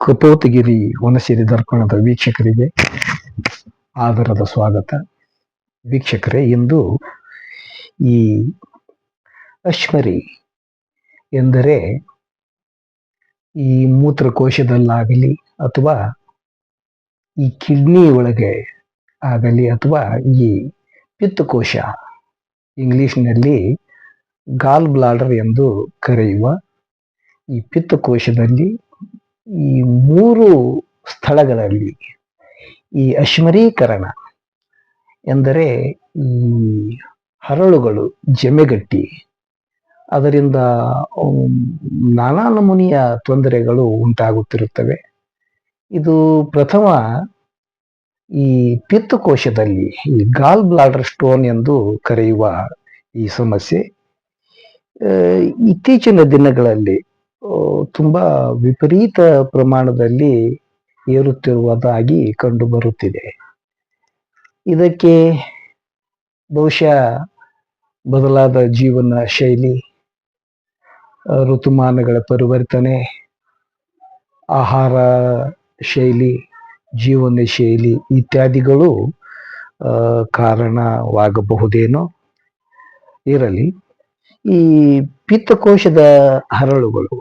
ಕಪೋತಗಿರಿ ವನಸಿರಿ ದರ್ಪಣದ ವೀಕ್ಷಕರಿಗೆ ಆದರದ ಸ್ವಾಗತ. ವೀಕ್ಷಕರೇ, ಇಂದು ಈ ಅಶ್ಮರಿ ಎಂದರೆ ಈ ಮೂತ್ರಕೋಶದಲ್ಲಾಗಲಿ ಅಥವಾ ಈ ಕಿಡ್ನಿ ಒಳಗೆ ಆಗಲಿ ಅಥವಾ ಈ ಪಿತ್ತಕೋಶ, ಇಂಗ್ಲಿಷ್ನಲ್ಲಿ ಗಾಲ್ ಬ್ಲಾಡರ್ ಎಂದು ಕರೆಯುವ ಈ ಪಿತ್ತಕೋಶದಲ್ಲಿ ಈ ಮೂರು ಸ್ಥಳಗಳಲ್ಲಿ ಈ ಅಶ್ಮರೀಕರಣ ಎಂದರೆ ಈ ಹರಳುಗಳು ಜಮೆಗಟ್ಟಿ, ಅದರಿಂದ ನಾನಾ ನಮೂನೆಯ ತೊಂದರೆಗಳು ಉಂಟಾಗುತ್ತಿರುತ್ತವೆ. ಇದು ಪ್ರಥಮ ಈ ಪಿತ್ತಕೋಶದಲ್ಲಿ ಈ ಗಾಲ್ ಬ್ಲಾಡರ್ ಸ್ಟೋನ್ ಎಂದು ಕರೆಯುವ ಈ ಸಮಸ್ಯೆ. ಇತ್ತೀಚಿನ ದಿನಗಳಲ್ಲಿ ತುಂಬಾ ವಿಪರೀತ ಪ್ರಮಾಣದಲ್ಲಿ ಏರುತ್ತಿರುವುದಾಗಿ ಕಂಡು ಬರುತ್ತಿದೆ ಇದಕ್ಕೆ ಬಹುಶಃ ಬದಲಾದ ಜೀವನ ಶೈಲಿ ಋತುಮಾನಗಳ ಪರಿವರ್ತನೆ, ಆಹಾರ ಶೈಲಿ, ಜೀವನ ಶೈಲಿ ಇತ್ಯಾದಿಗಳು ಕಾರಣವಾಗಬಹುದೇನೋ ಇರಲಿ. ಈ ಪಿತ್ತಕೋಶದ ಹರಳುಗಳು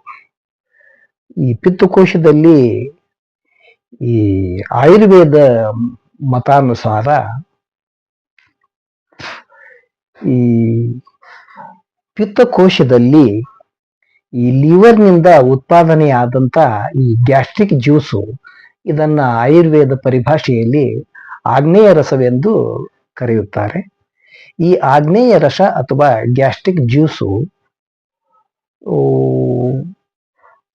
ಈ ಪಿತ್ತಕೋಶದಲ್ಲಿ ಈ ಆಯುರ್ವೇದ ಮತಾನುಸಾರ ಈ ಪಿತ್ತಕೋಶದಲ್ಲಿ ಈ ಲಿವರ್ನಿಂದ ಉತ್ಪಾದನೆಯಾದಂತ ಈ ಗ್ಯಾಸ್ಟ್ರಿಕ್ ಜ್ಯೂಸು ಇದನ್ನ ಆಯುರ್ವೇದ ಪರಿಭಾಷೆಯಲ್ಲಿ ಆಗ್ನೇಯ ರಸವೆಂದು ಕರೆಯುತ್ತಾರೆ. ಈ ಆಗ್ನೇಯ ರಸ ಅಥವಾ ಗ್ಯಾಸ್ಟ್ರಿಕ್ ಜ್ಯೂಸು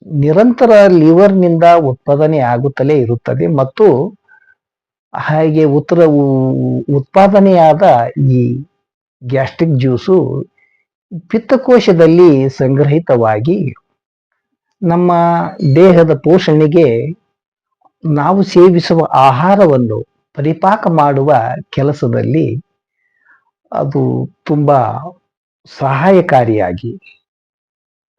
ನಿರಂತರ ಲಿವರ್ನಿಂದ ಉತ್ಪಾದನೆ ಆಗುತ್ತಲೇ ಇರುತ್ತದೆ ಮತ್ತು ಹಾಗೆ ಉತ್ತರ ಉತ್ಪಾದನೆಯಾದ ಈ ಗ್ಯಾಸ್ಟ್ರಿಕ್ ಜ್ಯೂಸು ಪಿತ್ತಕೋಶದಲ್ಲಿ ಸಂಗ್ರಹಿತವಾಗಿ ನಮ್ಮ ದೇಹದ ಪೋಷಣೆಗೆ ನಾವು ಸೇವಿಸುವ ಆಹಾರವನ್ನು ಪರಿಪಾಕ ಮಾಡುವ ಕೆಲಸದಲ್ಲಿ ಅದು ತುಂಬ ಸಹಾಯಕಾರಿಯಾಗಿ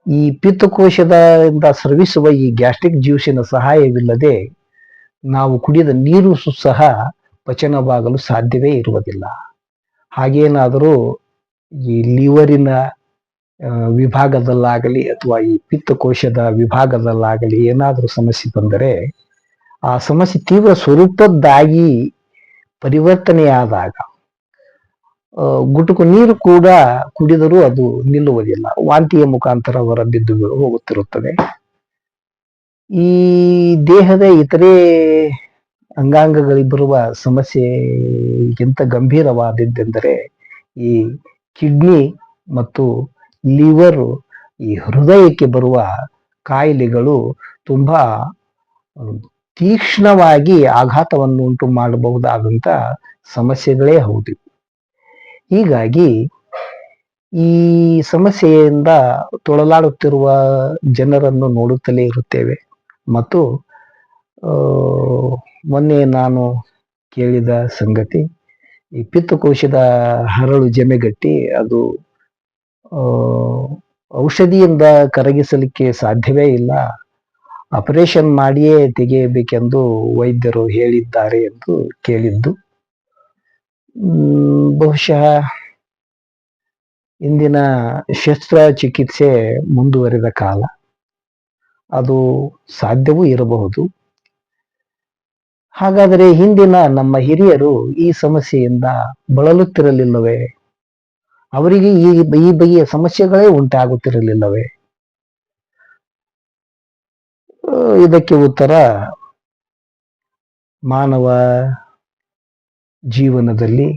ಈ ಪಿತ್ತಕೋಶದಿಂದ ಸ್ರವಿಸುವ ಈ ಗ್ಯಾಸ್ಟ್ರಿಕ್ ಜ್ಯೂಸಿನ ಸಹಾಯವಿಲ್ಲದೆ ನಾವು ಕುಡಿದ ನೀರು ಸಹ ಪಚನವಾಗಲು ಸಾಧ್ಯವೇ ಇರುವುದಿಲ್ಲ. ಹಾಗೇನಾದರೂ ಈ ಲಿವರಿನ ವಿಭಾಗದಲ್ಲಾಗಲಿ ಅಥವಾ ಈ ಪಿತ್ತಕೋಶದ ವಿಭಾಗದಲ್ಲಾಗಲಿ ಏನಾದರೂ ಸಮಸ್ಯೆ ಬಂದರೆ ಆ ಸಮಸ್ಯೆ ತೀವ್ರ ಸ್ವರೂಪದ್ದಾಗಿ ಪರಿವರ್ತನೆಯಾದಾಗ ಗುಟುಕು ನೀರು ಕೂಡ ಕುಡಿದರೂ ಅದು ನಿಲ್ಲುವುದಿಲ್ಲ. ವಾಂತಿಯ ಮುಖಾಂತರ ಹೊರಬಿದ್ದು ಹೋಗುತ್ತಿರುತ್ತದೆ. ಈ ದೇಹದ ಇತರೆ ಅಂಗಾಂಗಗಳಿಗೆ ಬರುವ ಸಮಸ್ಯೆಗಿಂತ ಗಂಭೀರವಾದದ್ದೆಂದರೆ ಈ ಕಿಡ್ನಿ ಮತ್ತು ಲಿವರ್, ಈ ಹೃದಯಕ್ಕೆ ಬರುವ ಕಾಯಿಲೆಗಳು ತುಂಬಾ ತೀಕ್ಷ್ಣವಾಗಿ ಆಘಾತವನ್ನು ಉಂಟು ಮಾಡಬಹುದಾದಂತ ಸಮಸ್ಯೆಗಳೇ ಹೌದು. ಹೀಗಾಗಿ ಈ ಸಮಸ್ಯೆಯಿಂದ ತೊಳಲಾಡುತ್ತಿರುವ ಜನರನ್ನು ನೋಡುತ್ತಲೇ ಇರುತ್ತೇವೆ. ಮತ್ತು ಮೊನ್ನೆ ನಾನು ಕೇಳಿದ ಸಂಗತಿ, ಈ ಪಿತ್ತಕೋಶದ ಹರಳು ಜಮೆಗಟ್ಟಿ ಅದು ಔಷಧಿಯಿಂದ ಕರಗಿಸಲಿಕ್ಕೆ ಸಾಧ್ಯವೇ ಇಲ್ಲ. ಆಪರೇಷನ್ ಮಾಡಿಯೇ ತೆಗೆಯಬೇಕೆಂದು ವೈದ್ಯರು ಹೇಳಿದ್ದಾರೆ ಎಂದು ಕೇಳಿದ್ದು. ಬಹುಶಃ ಇಂದಿನ ಶಸ್ತ್ರಚಿಕಿತ್ಸೆ ಮುಂದುವರಿದ ಕಾಲ. ಅದು ಸಾಧ್ಯವೂ ಇರಬಹುದು. ಹಾಗಾದರೆ ಹಿಂದಿನ ನಮ್ಮ ಹಿರಿಯರು ಈ ಸಮಸ್ಯೆಯಿಂದ ಬಳಲುತ್ತಿರಲಿಲ್ಲವೇ? ಅವರಿಗೆ ಈ ಈ ಬಗೆಯ ಸಮಸ್ಯೆಗಳೇ ಉಂಟಾಗುತ್ತಿರಲಿಲ್ಲವೇ? ಇದಕ್ಕೆ ಉತ್ತರ ಮಾನವ ಜೀವನದಲ್ಲಿ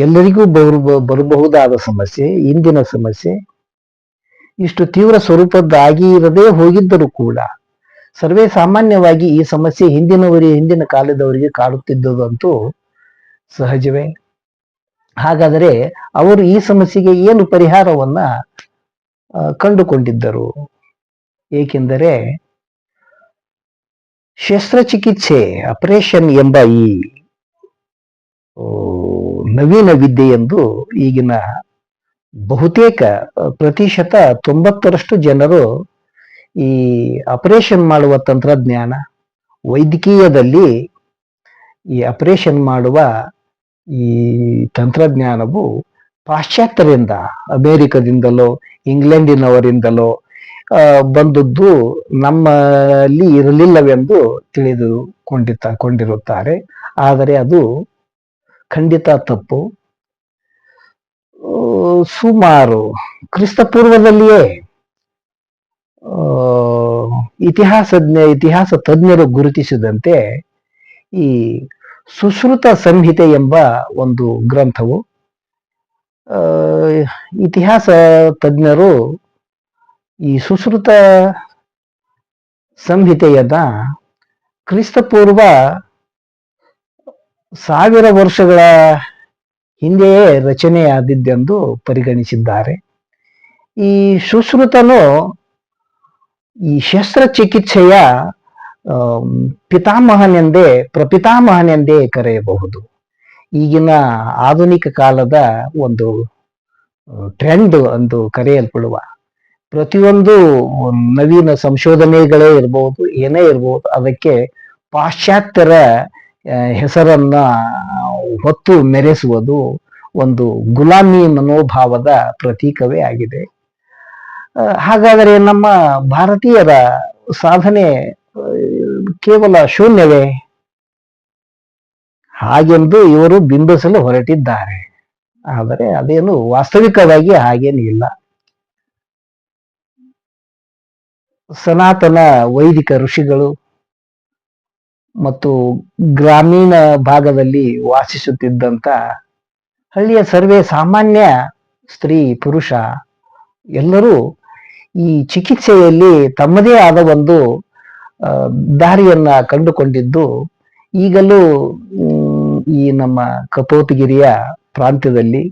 ಎಲ್ಲರಿಗೂ ಬರು ಬರಬಹುದಾದ ಸಮಸ್ಯೆ, ಇಂದಿನ ಸಮಸ್ಯೆ, ಇಷ್ಟು ತೀವ್ರ ಸ್ವರೂಪದ್ದಾಗಿ ಇರದೇ ಹೋಗಿದ್ದರೂ ಕೂಡ ಸರ್ವೇ ಸಾಮಾನ್ಯವಾಗಿ ಈ ಸಮಸ್ಯೆ ಹಿಂದಿನವರಿ, ಹಿಂದಿನ ಕಾಲದವರಿಗೆ ಕಾಡುತ್ತಿದ್ದುದಂತೂ ಸಹಜವೇ. ಹಾಗಾದರೆ ಅವರು ಈ ಸಮಸ್ಯೆಗೆ ಏನು ಪರಿಹಾರವನ್ನ ಕಂಡುಕೊಂಡಿದ್ದರು? ಏಕೆಂದರೆ ಶಸ್ತ್ರಚಿಕಿತ್ಸೆ ಆಪರೇಷನ್ ಎಂಬ ಈ ನವೀನ ವಿದ್ಯೆ ಎಂದು ಈಗಿನ ಬಹುತೇಕ ಪ್ರತಿಶತ ತೊಂಬತ್ತರಷ್ಟು ಜನರು ಈ ಆಪರೇಷನ್ ಮಾಡುವ ತಂತ್ರಜ್ಞಾನ, ವೈದ್ಯಕೀಯದಲ್ಲಿ ಈ ಆಪರೇಷನ್ ಮಾಡುವ ಈ ತಂತ್ರಜ್ಞಾನವು ಪಾಶ್ಚಾತ್ಯರಿಂದ, ಅಮೇರಿಕದಿಂದಲೋ, ಇಂಗ್ಲೆಂಡಿನವರಿಂದಲೋ ಬಂದದ್ದು ನಮ್ಮಲ್ಲಿ ಇರಲಿಲ್ಲವೆಂದು ತಿಳಿದುಕೊಂಡಿತ ಕೊಂಡಿರುತ್ತಾರೆ. ಆದರೆ ಅದು ಖಂಡಿತ ತಪ್ಪು. ಸುಮಾರು ಕ್ರಿಸ್ತ ಪೂರ್ವದಲ್ಲಿಯೇ ಆ, ಇತಿಹಾಸಜ್ಞ ಇತಿಹಾಸ ತಜ್ಞರು ಗುರುತಿಸಿದಂತೆ ಈ ಸುಶ್ರುತ ಸಂಹಿತೆ ಎಂಬ ಒಂದು ಗ್ರಂಥವು ಇತಿಹಾಸ ತಜ್ಞರು ಈ ಸುಶ್ರುತ ಸಂಹಿತೆಯದ ಕ್ರಿಸ್ತಪೂರ್ವ ಸಾವಿರ ವರ್ಷಗಳ ಹಿಂದೆಯೇ ರಚನೆಯಾದಿದ್ದೆಂದು ಪರಿಗಣಿಸಿದ್ದಾರೆ. ಈ ಸುಶ್ರುತನು ಈ ಶಸ್ತ್ರಚಿಕಿತ್ಸೆಯ ಪಿತಾಮಹನೆಂದೇ, ಪ್ರಪಿತಾಮಹನೆಂದೇ ಕರೆಯಬಹುದು. ಈಗಿನ ಆಧುನಿಕ ಕಾಲದ ಒಂದು ಟ್ರೆಂಡ್ ಎಂದು ಕರೆಯಲ್ಪಡುವ ಪ್ರತಿಯೊಂದು ನವೀನ ಸಂಶೋಧನೆಗಳೇ ಇರಬಹುದು ಏನೇ ಇರಬಹುದು ಅದಕ್ಕೆ ಪಾಶ್ಚಾತ್ಯರ ಹೆಸರನ್ನ ಹೊತ್ತು ಮೆರೆಸುವುದು ಒಂದು ಗುಲಾಮಿ ಮನೋಭಾವದ ಪ್ರತೀಕವೇ ಆಗಿದೆ. ಹಾಗಾದರೆ ನಮ್ಮ ಭಾರತೀಯರ ಸಾಧನೆ ಕೇವಲ ಶೂನ್ಯವೇ? ಹಾಗೆಂದು ಇವರು ಬಿಂಬಿಸಲು ಹೊರಟಿದ್ದಾರೆ. ಆದರೆ ಅದೇನು ವಾಸ್ತವಿಕವಾಗಿ ಹಾಗೇನು ಇಲ್ಲ ಸನಾತನ ವೈದಿಕ ಋಷಿಗಳು ಮತ್ತು ಗ್ರಾಮೀಣ ಭಾಗದಲ್ಲಿ ವಾಸಿಸುತ್ತಿದ್ದಂತ ಹಳ್ಳಿಯ ಸರ್ವೇ ಸಾಮಾನ್ಯ ಸ್ತ್ರೀ ಪುರುಷ ಎಲ್ಲರೂ ಈ ಚಿಕಿತ್ಸೆಯಲ್ಲಿ ತಮ್ಮದೇ ಆದ ಒಂದು ದಾರಿಯನ್ನ ಕಂಡುಕೊಂಡಿದ್ದು, ಈಗಲೂ ಈ ನಮ್ಮ ಕಪೋತಗಿರಿಯ ಪ್ರಾಂತ್ಯದಲ್ಲಿ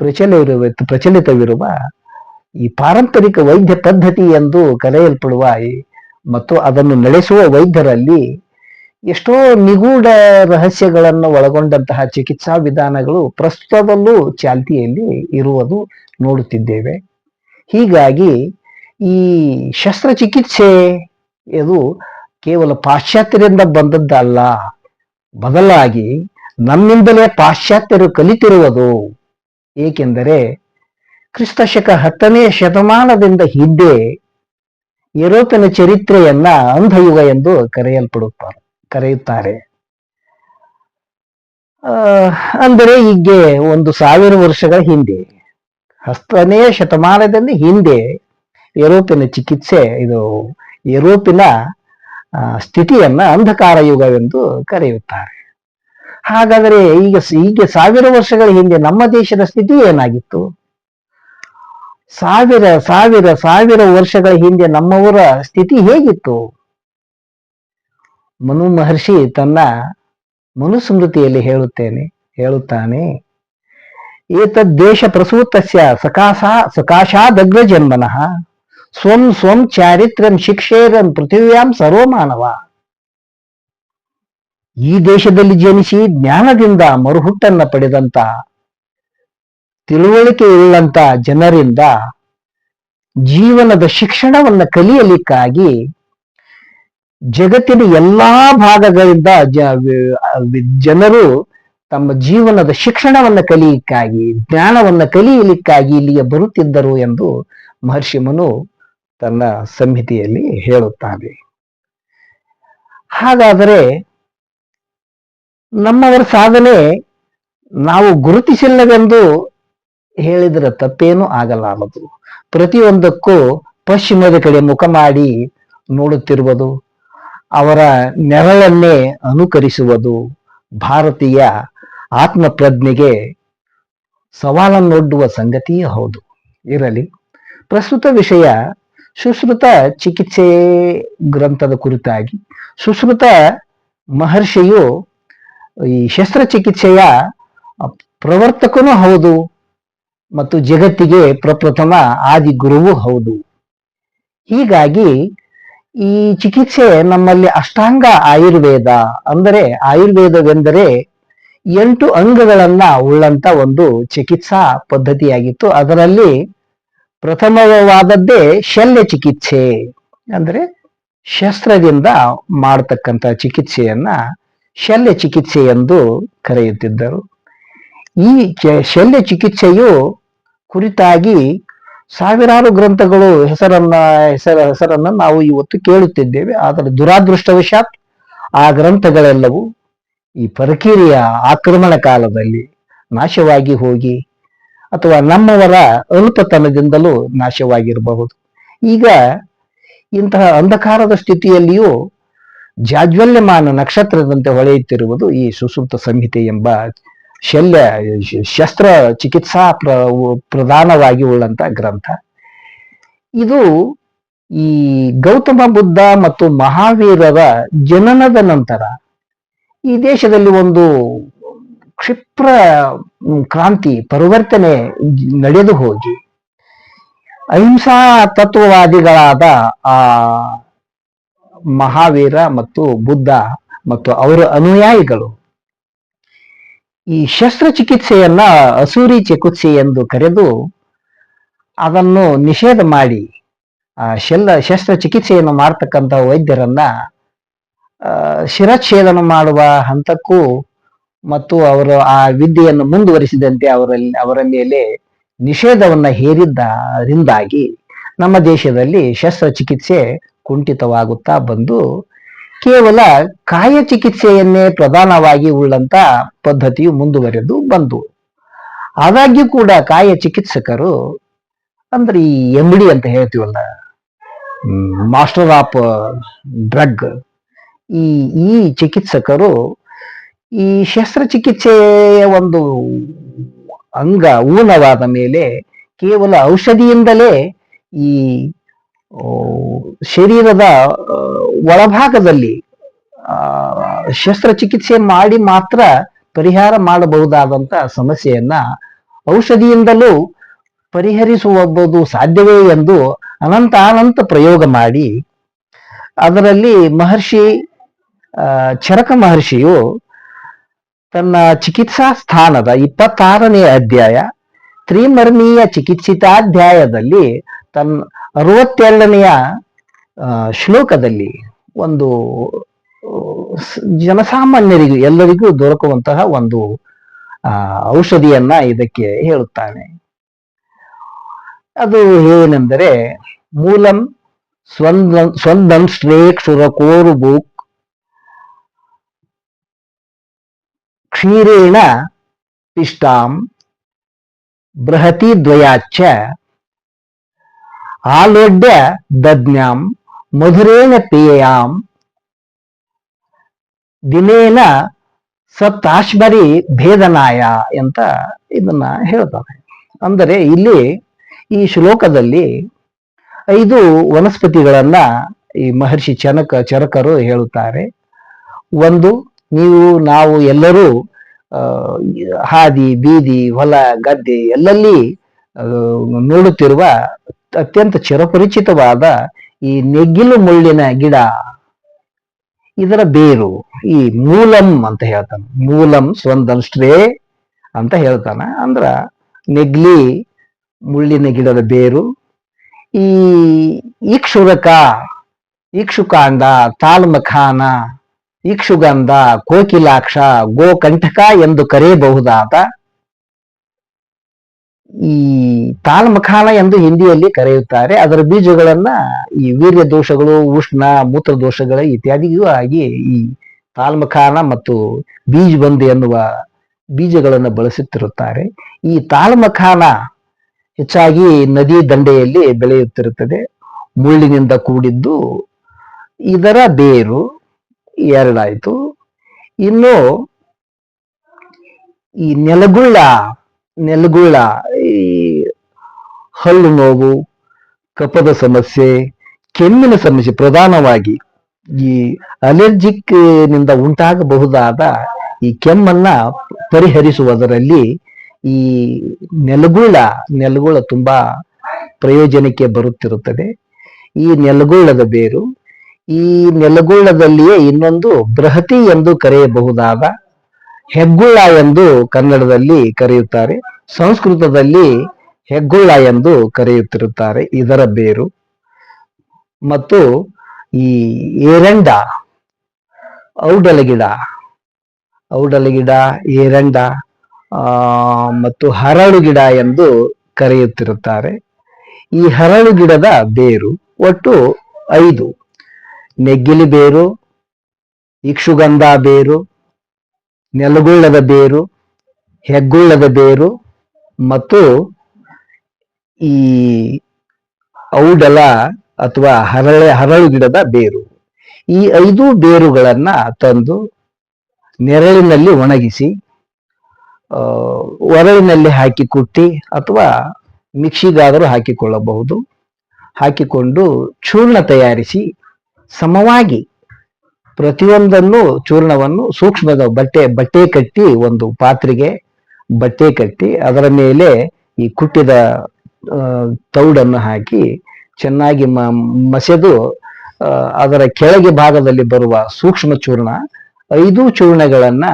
ಪ್ರಚಲಿರುವ, ಪ್ರಚಲಿತವಿರುವ ಈ ಪಾರಂಪರಿಕ ವೈದ್ಯ ಪದ್ಧತಿ ಎಂದು ಕರೆಯಲ್ಪಡುವ ಮತ್ತು ಅದನ್ನು ನಡೆಸುವ ವೈದ್ಯರಲ್ಲಿ ಎಷ್ಟೋ ನಿಗೂಢ ರಹಸ್ಯಗಳನ್ನು ಒಳಗೊಂಡಂತಹ ಚಿಕಿತ್ಸಾ ವಿಧಾನಗಳು ಪ್ರಸ್ತುತದಲ್ಲೂ ಚಾಲ್ತಿಯಲ್ಲಿ ಇರುವುದು ನೋಡುತ್ತಿದ್ದೇವೆ. ಹೀಗಾಗಿ ಈ ಶಸ್ತ್ರಚಿಕಿತ್ಸೆ ಇದು ಕೇವಲ ಪಾಶ್ಚಾತ್ಯರಿಂದ ಬಂದದ್ದಲ್ಲ. ಬದಲಾಗಿ ನಮ್ಮಿಂದಲೇ ಪಾಶ್ಚಾತ್ಯರು ಕಲಿತಿರುವುದು ಏಕೆಂದರೆ ಕ್ರಿಸ್ತಶಕ ಹತ್ತನೇ ಶತಮಾನದಿಂದ ಹಿಂದೆ ಯುರೋಪಿನ ಚರಿತ್ರೆಯನ್ನ ಅಂಧಯುಗ ಎಂದು ಕರೆಯಲ್ಪಡುತ್ತಾರೆ ಕರೆಯುತ್ತಾರೆ. ಅಂದರೆ ಹೀಗೆ ಒಂದು ಸಾವಿರ ವರ್ಷಗಳ ಹಿಂದೆ, ಹತ್ತನೇ ಶತಮಾನದಲ್ಲಿ ಹಿಂದೆ ಯುರೋಪಿನ ಚಿಕಿತ್ಸೆ, ಇದು ಯುರೋಪಿನ ಸ್ಥಿತಿಯನ್ನ ಅಂಧಕಾರ ಯುಗವೆಂದು ಕರೆಯುತ್ತಾರೆ. ಹಾಗಾದರೆ ಈಗ ಹೀಗೆ ಸಾವಿರ ವರ್ಷಗಳ ಹಿಂದೆ ನಮ್ಮ ದೇಶದ ಸ್ಥಿತಿ ಏನಾಗಿತ್ತು? ಸಾವಿರ ಸಾವಿರ ಸಾವಿರ ವರ್ಷಗಳ ಹಿಂದೆ ನಮ್ಮವರ ಸ್ಥಿತಿ ಹೇಗಿತ್ತು? ಮನು ಮಹರ್ಷಿ ತನ್ನ ಮನುಸ್ಮೃತಿಯಲ್ಲಿ ಹೇಳುತ್ತೇನೆ, ಹೇಳುತ್ತಾನೆ, ಏತದ್ ದೇಶ ಪ್ರಸೂತಸ್ಯ ಸಕಾಶ ಸಕಾಶಾದಗ್ರ ಜನ್ಮನಃ ಸ್ವಂ ಸ್ವಂ ಚಾರಿತ್ರ್ಯಂ ಶಿಕ್ಷೇರಂ ಪೃಥಿವ್ಯಾಂ ಸರ್ವಮಾನವ ಈ ದೇಶದಲ್ಲಿ ಜನಿಸಿ ಜ್ಞಾನದಿಂದ ಮರುಹುಟ್ಟನ್ನ ಪಡೆದಂತ ತಿಳುವಳಿಕೆ ಇಲ್ಲಂತ ಜನರಿಂದ ಜೀವನದ ಶಿಕ್ಷಣವನ್ನ ಕಲಿಯಲಿಕ್ಕಾಗಿ ಜಗತ್ತಿನ ಎಲ್ಲಾ ಭಾಗಗಳಿಂದ ಜನರು ತಮ್ಮ ಜೀವನದ ಶಿಕ್ಷಣವನ್ನ ಕಲಿಯಕ್ಕಾಗಿ, ಜ್ಞಾನವನ್ನ ಕಲಿಯಲಿಕ್ಕಾಗಿ ಇಲ್ಲಿಗೆ ಬರುತ್ತಿದ್ದರು ಎಂದು ಮಹರ್ಷಿ ಮನು ತನ್ನ ಸಂಹಿತೆಯಲ್ಲಿ ಹೇಳುತ್ತಾನೆ. ಹಾಗಾದರೆ ನಮ್ಮವರ ಸಾಧನೆ ನಾವು ಗುರುತಿಸಿಲ್ಲವೆಂದು ಹೇಳಿದರೆ ಆಗಲ್ಲ ಅನ್ನೋದು. ಪ್ರತಿಯೊಂದಕ್ಕೂ ಪಶ್ಚಿಮದ ಕಡೆ ಮುಖ ಮಾಡಿ ನೋಡುತ್ತಿರುವುದು, ಅವರ ನೆರಳನ್ನೇ ಅನುಕರಿಸುವುದು ಭಾರತೀಯ ಆತ್ಮಪ್ರಜ್ಞೆಗೆ ಸವಾಲನ್ನೊಡ್ಡುವ ಸಂಗತಿಯೇ ಹೌದು. ಇರಲಿ. ಪ್ರಸ್ತುತ ವಿಷಯ ಸುಶ್ರುತ ಚಿಕಿತ್ಸೆ ಗ್ರಂಥದ ಕುರಿತಾಗಿ. ಸುಶ್ರುತ ಮಹರ್ಷಿಯು ಈ ಶಸ್ತ್ರಚಿಕಿತ್ಸೆಯ ಪ್ರವರ್ತಕನೂ ಹೌದು. ಮತ್ತು ಜಗತ್ತಿಗೆ ಪ್ರಪ್ರಥಮ ಆದಿ ಗುರುವೂ ಹೌದು. ಹೀಗಾಗಿ ಈ ಚಿಕಿತ್ಸೆ ನಮ್ಮಲ್ಲಿ ಅಷ್ಟಾಂಗ ಆಯುರ್ವೇದ, ಅಂದರೆ ಆಯುರ್ವೇದವೆಂದರೆ ಎಂಟು ಅಂಗಗಳನ್ನ ಉಳ್ಳಂತ ಒಂದು ಚಿಕಿತ್ಸಾ ಪದ್ಧತಿಯಾಗಿತ್ತು. ಅದರಲ್ಲಿ ಪ್ರಥಮವಾದದ್ದೇ ಶಲ್ಯ ಚಿಕಿತ್ಸೆ, ಅಂದ್ರೆ ಶಸ್ತ್ರದಿಂದ ಮಾಡತಕ್ಕಂತ ಚಿಕಿತ್ಸೆಯನ್ನ ಶಲ್ಯ ಚಿಕಿತ್ಸೆ ಎಂದು ಕರೆಯುತ್ತಿದ್ದರು. ಈ ಶಲ್ಯ ಚಿಕಿತ್ಸೆಯು ಕುರಿತಾಗಿ ಸಾವಿರಾರು ಗ್ರಂಥಗಳು ಹೆಸರನ್ನ, ಹೆಸರ, ಹೆಸರನ್ನ ನಾವು ಇವತ್ತು ಕೇಳುತ್ತಿದ್ದೇವೆ. ಆದರೆ ದುರಾದೃಷ್ಟವಶಾತ್ ಆ ಗ್ರಂಥಗಳೆಲ್ಲವೂ ಈ ಪರಕೀರಿಯ ಆಕ್ರಮಣ ಕಾಲದಲ್ಲಿ ನಾಶವಾಗಿ ಹೋಗಿ ಅಥವಾ ನಮ್ಮವರ ಅಲ್ಪತನದಿಂದಲೂ ನಾಶವಾಗಿರಬಹುದು. ಈಗ ಇಂತಹ ಅಂಧಕಾರದ ಸ್ಥಿತಿಯಲ್ಲಿಯೂ ಜಾಜ್ವಲ್ಯಮಾನ ನಕ್ಷತ್ರದಂತೆ ಹೊಳೆಯುತ್ತಿರುವುದು ಈ ಸುಸೂಪ್ತ ಸಂಹಿತೆ ಎಂಬ ಶಲ್ಯ, ಶಸ್ತ್ರ ಚಿಕಿತ್ಸಾ ಪ್ರ, ಪ್ರಧಾನವಾಗಿ ಉಳ್ಳಂತ ಗ್ರಂಥ. ಇದು ಈ ಗೌತಮ ಬುದ್ಧ ಮತ್ತು ಮಹಾವೀರರ ಜನನದ ನಂತರ ಈ ದೇಶದಲ್ಲಿ ಒಂದು ಕ್ಷಿಪ್ರ ಕ್ರಾಂತಿ, ಪರಿವರ್ತನೆ ನಡೆದು ಹೋಗಿ. ಅಹಿಂಸಾ ತತ್ವವಾದಿಗಳಾದ ಆ ಮಹಾವೀರ ಮತ್ತು ಬುದ್ಧ ಮತ್ತು ಅವರ ಅನುಯಾಯಿಗಳು ಈ ಶಸ್ತ್ರಚಿಕಿತ್ಸೆಯನ್ನ ಅಸೂರಿ ಚಿಕಿತ್ಸೆ ಎಂದು ಕರೆದು ಅದನ್ನು ನಿಷೇಧ ಮಾಡಿ, ಆ, ಶೆಲ್ಲ, ಶಸ್ತ್ರಚಿಕಿತ್ಸೆಯನ್ನು ಮಾಡ್ತಕ್ಕಂಥ ವೈದ್ಯರನ್ನ ಶಿರಚ್ಛೇದನ ಮಾಡುವ ಹಂತಕ್ಕೂ ಮತ್ತು ಅವರು ಆ ವಿದ್ಯೆಯನ್ನು ಮುಂದುವರಿಸಿದಂತೆ ಅವರಲ್ಲಿ, ಅವರ ಮೇಲೆ ನಿಷೇಧವನ್ನ ಹೇರಿದ್ದರಿಂದಾಗಿ ನಮ್ಮ ದೇಶದಲ್ಲಿ ಶಸ್ತ್ರಚಿಕಿತ್ಸೆ ಕುಂಠಿತವಾಗುತ್ತಾ ಬಂದು ಕೇವಲ ಕಾಯ ಚಿಕಿತ್ಸೆಯನ್ನೇ ಪ್ರಧಾನವಾಗಿ ಉಳ್ಳಂತ ಪದ್ಧತಿಯು ಮುಂದುವರೆದು ಬಂದು. ಆದಾಗ್ಯೂ ಕೂಡ ಕಾಯ ಚಿಕಿತ್ಸಕರು ಅಂದ್ರೆ ಈ ಎಂ ಡಿ ಅಂತ ಹೇಳ್ತೀವಲ್ಲ, ಮಾಸ್ಟರ್ ಆಫ್ ಡ್ರಗ್, ಈ ಈ ಚಿಕಿತ್ಸಕರು ಈ ಶಸ್ತ್ರಚಿಕಿತ್ಸೆಯ ಒಂದು ಅಂಗ, ಊನವಾದ ಮೇಲೆ ಕೇವಲ ಔಷಧಿಯಿಂದಲೇ ಈ ಶರೀರದ ಒಳಭಾಗದಲ್ಲಿ ಶಸ್ತ್ರಚಿಕಿತ್ಸೆ ಮಾಡಿ ಮಾತ್ರ ಪರಿಹಾರ ಮಾಡಬಹುದಾದಂತ ಸಮಸ್ಯೆಯನ್ನ ಔಷಧಿಯಿಂದಲೂ ಪರಿಹರಿಸುವುದು ಸಾಧ್ಯವೇ ಎಂದು ಅನಂತ ಅನಂತ ಪ್ರಯೋಗ ಮಾಡಿ, ಅದರಲ್ಲಿ ಮಹರ್ಷಿ ಚರಕ ಮಹರ್ಷಿಯು ತನ್ನ ಚಿಕಿತ್ಸಾ ಸ್ಥಾನದ ಇಪ್ಪತ್ತಾರನೇ ಅಧ್ಯಾಯ ತ್ರಿಮರ್ಮೀಯ ಚಿಕಿತ್ಸಿತಾಧ್ಯಾಯದಲ್ಲಿ ತನ್ನ ಅರವತ್ತೆರಡನೆಯ ಶ್ಲೋಕದಲ್ಲಿ ಒಂದು ಜನಸಾಮಾನ್ಯರಿಗೂ ಎಲ್ಲರಿಗೂ ದೊರಕುವಂತಹ ಒಂದು ಔಷಧಿಯನ್ನ ಇದಕ್ಕೆ ಹೇಳುತ್ತಾನೆ. ಅದು ಏನೆಂದರೆ, ಮೂಲಂ ಸ್ವಂದ, ಸ್ವಂದಂ ಶ್ರೇಕ್ ಕೋರು ಬುಕ್ ಕ್ಷೀರೇಣ ಪಿಷ್ಟಾಂ ಬೃಹತಿ ದ್ವಯಾಚ್ಚ ಆಲೋಡ್ಯ ದಜ್ಞಾಂ ಮಧುರೇಣ ಪೇಯಾಂ ದಿನೇನ ಸಪ್ತಾಶ್ಮರಿ ಭೇದನಾಯ ಅಂತ ಇದನ್ನ ಹೇಳ್ತಾರೆ. ಅಂದರೆ ಇಲ್ಲಿ ಈ ಶ್ಲೋಕದಲ್ಲಿ ಐದು ವನಸ್ಪತಿಗಳನ್ನ ಈ ಮಹರ್ಷಿ ಚನಕ ಚರಕರು ಹೇಳುತ್ತಾರೆ. ಒಂದು, ನೀವು, ನಾವು ಎಲ್ಲರೂ ಹಾದಿ, ಬೀದಿ, ಹೊಲ, ಗದ್ದೆ ಎಲ್ಲಲ್ಲಿ ನೋಡುತ್ತಿರುವ ಅತ್ಯಂತ ಚಿರಪರಿಚಿತವಾದ ಈ ನೆಗ್ಗಿಲು ಮುಳ್ಳಿನ ಗಿಡ, ಇದರ ಬೇರು, ಈ ಮೂಲಂ ಅಂತ ಹೇಳ್ತಾನೆ. ಮೂಲಂ ಸ್ವಂದಂಶ್ರೇ ಅಂತ ಹೇಳ್ತಾನ. ಅಂದ್ರ ನೆಗ್ಲಿ ಮುಳ್ಳಿನ ಗಿಡದ ಬೇರು, ಈ ಇಕ್ಷುರಕ, ಇಕ್ಷುಕಾಂಡ ತಾಲ್ಮಖಾನ ಇಕ್ಷುಗಂಧ, ಕೋಕಿಲಾಕ್ಷ ಗೋಕಂಠಕ ಎಂದು ಕರೆಯಬಹುದಾದ ಈ ತಾಲ್ಮಖಾಲ ಎಂದು ಹಿಂದಿಯಲ್ಲಿ ಕರೆಯುತ್ತಾರೆ. ಅದರ ಬೀಜಗಳನ್ನ ಈ ವೀರ್ಯ ದೋಷಗಳು, ಉಷ್ಣ, ಮೂತ್ರ ದೋಷಗಳ ಇತ್ಯಾದಿಗೂ ಆಗಿ ಈ ತಾಲ್ಮಖಾನ ಮತ್ತು ಬೀಜ ಬಂದ್ ಎನ್ನುವ ಬೀಜಗಳನ್ನು ಬಳಸುತ್ತಿರುತ್ತಾರೆ. ಈ ತಾಲ್ಮಖಾನ ಹೆಚ್ಚಾಗಿ ನದಿ ದಂಡೆಯಲ್ಲಿ ಬೆಳೆಯುತ್ತಿರುತ್ತದೆ. ಮುಳ್ಳಿನಿಂದ ಕೂಡಿದ್ದು ಇದರ ಬೇರು ಎರಡಾಯಿತು. ಇನ್ನು ಈ ನೆಲಗುಳ್ಳ ನೆಲಗುಳ್ಳ, ಈ ಹಲ್ಲು ನೋವು, ಕಫದ ಸಮಸ್ಯೆ, ಕೆಮ್ಮಿನ ಸಮಸ್ಯೆ ಪ್ರಧಾನವಾಗಿ ಈ ಅಲರ್ಜಿಕ್ನಿಂದ ಉಂಟಾಗಬಹುದಾದ ಈ ಕೆಮ್ಮನ್ನ ಪರಿಹರಿಸುವುದರಲ್ಲಿ ಈ ನೆಲಗುಳ್ಳ ನೆಲಗುಳ್ಳ ತುಂಬಾ ಪ್ರಯೋಜನಕ್ಕೆ ಬರುತ್ತಿರುತ್ತದೆ. ಈ ನೆಲಗುಳ್ಳದ ಬೇರು, ಈ ನೆಲಗುಳ್ಳದಲ್ಲಿಯೇ ಇನ್ನೊಂದು ಬೃಹತಿ ಎಂದು ಕರೆಯಬಹುದಾದ ಹೆಗ್ಗುಳ್ಳ ಎಂದು ಕನ್ನಡದಲ್ಲಿ ಕರೆಯುತ್ತಾರೆ. ಸಂಸ್ಕೃತದಲ್ಲಿ ಹೆಗ್ಗುಳ್ಳ ಎಂದು ಕರೆಯುತ್ತಿರುತ್ತಾರೆ. ಇದರ ಬೇರು. ಮತ್ತು ಈ ಏರಂಡ ಔಡಲ ಗಿಡ ಔಡಲ ಗಿಡ ಏರಂಡ ಮತ್ತು ಹರಳು ಗಿಡ ಎಂದು ಕರೆಯುತ್ತಿರುತ್ತಾರೆ. ಈ ಹರಳು ಗಿಡದ ಬೇರು ಒಟ್ಟು ಐದು. ನೆಗ್ಗಿಲಿ ಬೇರು, ಇಕ್ಷುಗಂಧ ಬೇರು ನೆಲಗುಳ್ಳದ ಬೇರು, ಹೆಗ್ಗುಳ್ಳದ ಬೇರು ಮತ್ತು ಈ ಔಡಲ ಅಥವಾ ಹರಳೆ ಹರಳು ಗಿಡದ ಬೇರು. ಈ ಐದು ಬೇರುಗಳನ್ನ ತಂದು ನೆರಳಿನಲ್ಲಿ ಒಣಗಿಸಿ ಒರಳಿನಲ್ಲಿ ಹಾಕಿ ಕುಟ್ಟಿ ಅಥವಾ ಮಿಕ್ಸಿಗಾದರೂ ಹಾಕಿಕೊಳ್ಳಬಹುದು. ಹಾಕಿಕೊಂಡು ಚೂರ್ಣ ತಯಾರಿಸಿ ಸಮವಾಗಿ ಪ್ರತಿಯೊಂದನ್ನು ಚೂರ್ಣವನ್ನು ಸೂಕ್ಷ್ಮದ ಬಟ್ಟೆ ಬಟ್ಟೆ ಕಟ್ಟಿ ಒಂದು ಪಾತ್ರೆಗೆ ಬಟ್ಟೆ ಕಟ್ಟಿ ಅದರ ಮೇಲೆ ಈ ಕುಟ್ಟಿದ ತೌಡನ್ನು ಹಾಕಿ ಚೆನ್ನಾಗಿ ಮಸೆದು ಅದರ ಕೆಳಗೆ ಭಾಗದಲ್ಲಿ ಬರುವ ಸೂಕ್ಷ್ಮ ಚೂರ್ಣ ಐದು ಚೂರ್ಣಗಳನ್ನ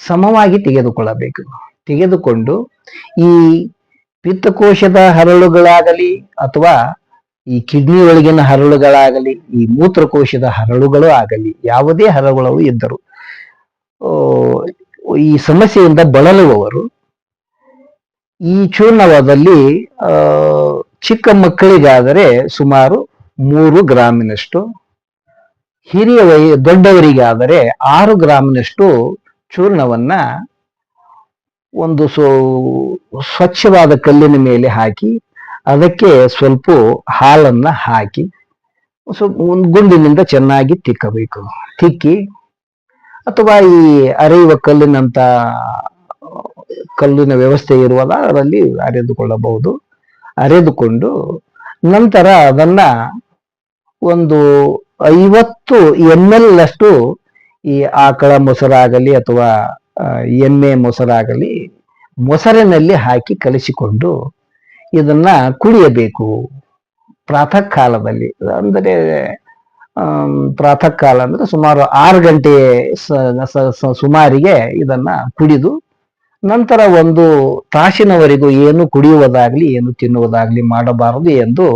ಸಮವಾಗಿ ತೆಗೆದುಕೊಳ್ಳಬೇಕು. ತೆಗೆದುಕೊಂಡು ಈ ಪಿತ್ತಕೋಶದ ಹರಳುಗಳಾಗಲಿ ಅಥವಾ ಈ ಕಿಡ್ನಿ ಒಳಗಿನ ಹರಳುಗಳಾಗಲಿ, ಈ ಮೂತ್ರಕೋಶದ ಹರಳುಗಳು ಆಗಲಿ, ಯಾವುದೇ ಹರಳುಗಳು ಇದ್ದರು ಈ ಸಮಸ್ಯೆಯಿಂದ ಬಳಲುವವರು, ಈ ಚೂರ್ಣವಾದಲ್ಲಿ ಚಿಕ್ಕ ಮಕ್ಕಳಿಗಾದರೆ ಸುಮಾರು ಮೂರು ಗ್ರಾಮಿನಷ್ಟು, ಹಿರಿಯ ವಯ, ದೊಡ್ಡವರಿಗಾದರೆ ಆರು ಗ್ರಾಮಿನಷ್ಟು ಚೂರ್ಣವನ್ನ ಒಂದು ಸ್ವಚ್ಛವಾದ ಕಲ್ಲಿನ ಮೇಲೆ ಹಾಕಿ ಅದಕ್ಕೆ ಸ್ವಲ್ಪ ಹಾಲನ್ನ ಹಾಕಿ ಸ್ವಲ್ಪ ಒಂದು ಗುಂಡಿನಿಂದ ಚೆನ್ನಾಗಿ ತಿಕ್ಕಬೇಕು. ತಿಕ್ಕಿ ಅಥವಾ ಈ ಅರೆಯುವ ಕಲ್ಲಿನಂತ, ಕಲ್ಲಿನ ವ್ಯವಸ್ಥೆ ಇರುವಲ್ಲ ಅದರಲ್ಲಿ ಅರೆದುಕೊಳ್ಳಬಹುದು. ಅರೆದುಕೊಂಡು ನಂತರ ಅದನ್ನ ಒಂದು ಐವತ್ತು ಎಂ ಎಲ್ ಅಷ್ಟು ಈ ಆಕಳ ಮೊಸರಾಗಲಿ ಅಥವಾ ಎಮ್ಮೆ ಮೊಸರಾಗಲಿ ಮೊಸರಿನಲ್ಲಿ ಹಾಕಿ ಕಲಿಸಿಕೊಂಡು ಇದನ್ನ ಕುಡಿಯಬೇಕು. ಪ್ರಾತಃ ಕಾಲದಲ್ಲಿ ಅಂದರೆ ಪ್ರಾತಃ ಕಾಲ ಅಂದ್ರೆ ಸುಮಾರು ಆರು ಗಂಟೆ ಸುಮಾರಿಗೆ ಇದನ್ನ ಕುಡಿದು, ನಂತರ ಒಂದು ತಾಸಿನವರೆಗೂ ಏನು ಕುಡಿಯುವುದಾಗ್ಲಿ, ಏನು ತಿನ್ನುವುದಾಗ್ಲಿ ಮಾಡಬಾರದು ಎಂದು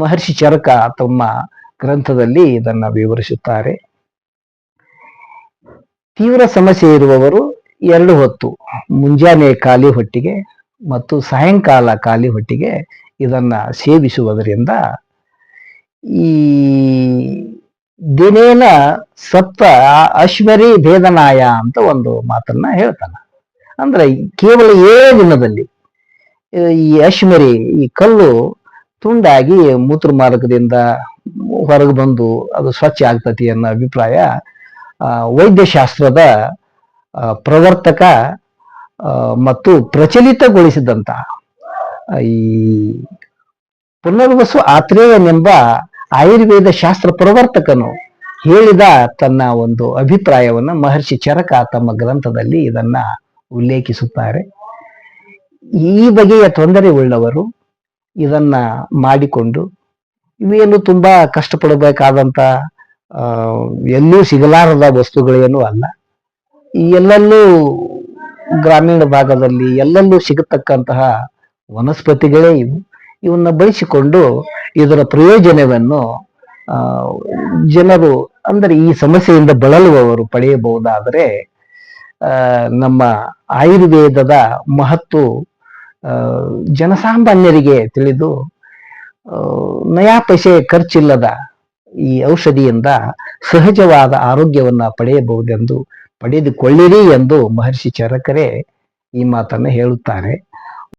ಮಹರ್ಷಿ ಚರಕ ತಮ್ಮ ಗ್ರಂಥದಲ್ಲಿ ಇದನ್ನ ವಿವರಿಸುತ್ತಾರೆ. ತೀವ್ರ ಸಮಸ್ಯೆ ಇರುವವರು ಎರಡು ಹೊತ್ತು, ಮುಂಜಾನೆ ಖಾಲಿ ಹೊಟ್ಟಿಗೆ ಮತ್ತು ಸಾಯಂಕಾಲ ಖಾಲಿ ಹೊಟ್ಟಿಗೆ ಇದನ್ನ ಸೇವಿಸುವುದರಿಂದ ಈ ದಿನೇನ ಸಪ್ತ ಅಶ್ವರಿ ಭೇದನಾಯ ಅಂತ ಒಂದು ಮಾತನ್ನ ಹೇಳ್ತಾನೆ. ಅಂದ್ರೆ ಕೇವಲ ಏಳೇ ದಿನದಲ್ಲಿ ಈ ಅಶ್ವರಿ, ಈ ಕಲ್ಲು ತುಂಡಾಗಿ ಮೂತ್ರ ಮಾರ್ಗದಿಂದ ಹೊರಗೆ ಬಂದು ಅದು ಸ್ವಚ್ಛ ಆಗ್ತತಿ ಅನ್ನೋ ಅಭಿಪ್ರಾಯ ವೈದ್ಯಶಾಸ್ತ್ರದ ಪ್ರವರ್ತಕ ಮತ್ತು ಪ್ರಚಲಿತಗೊಳಿಸಿದಂತ ಈ ಪುನರ್ವಸು ಆತ್ರೇಯನೆಂಬ ಆಯುರ್ವೇದ ಶಾಸ್ತ್ರ ಪ್ರವರ್ತಕನು ಹೇಳಿದ ತನ್ನ ಒಂದು ಅಭಿಪ್ರಾಯವನ್ನ ಮಹರ್ಷಿ ಚರಕ ತಮ್ಮ ಗ್ರಂಥದಲ್ಲಿ ಇದನ್ನ ಉಲ್ಲೇಖಿಸುತ್ತಾರೆ. ಈ ಬಗೆಯ ತೊಂದರೆ ಉಳ್ಳವರು ಇದನ್ನ ಮಾಡಿಕೊಂಡು ಇವೇನು ತುಂಬಾ ಕಷ್ಟಪಡಬೇಕಾದಂತ ಎಲ್ಲೂ ಸಿಗಲಾರದ ವಸ್ತುಗಳೇನು ಅಲ್ಲ. ಎಲ್ಲೆಲ್ಲೂ ಗ್ರಾಮೀಣ ಭಾಗದಲ್ಲಿ ಎಲ್ಲೆಲ್ಲೂ ಸಿಗತಕ್ಕಂತಹ ವನಸ್ಪತಿಗಳೇ ಇವು. ಇವನ್ನ ಬಳಸಿಕೊಂಡು ಇದರ ಪ್ರಯೋಜನವನ್ನು ಜನರು ಅಂದರೆ ಈ ಸಮಸ್ಯೆಯಿಂದ ಬಳಲುವವರು ಪಡೆಯಬಹುದಾದರೆ ನಮ್ಮ ಆಯುರ್ವೇದದ ಮಹತ್ತು ಆ, ಜನಸಾಮಾನ್ಯರಿಗೆ ತಿಳಿದು ಆ, ನಯಾ ಪೈಸೆ ಖರ್ಚಿಲ್ಲದ ಈ ಔಷಧಿಯಿಂದ ಸಹಜವಾದ ಆರೋಗ್ಯವನ್ನ ಪಡೆಯಬಹುದೆಂದು ಪಡೆದುಕೊಳ್ಳಿರಿ ಎಂದು ಮಹರ್ಷಿ ಚರಕರೇ ಈ ಮಾತನ್ನು ಹೇಳುತ್ತಾರೆ.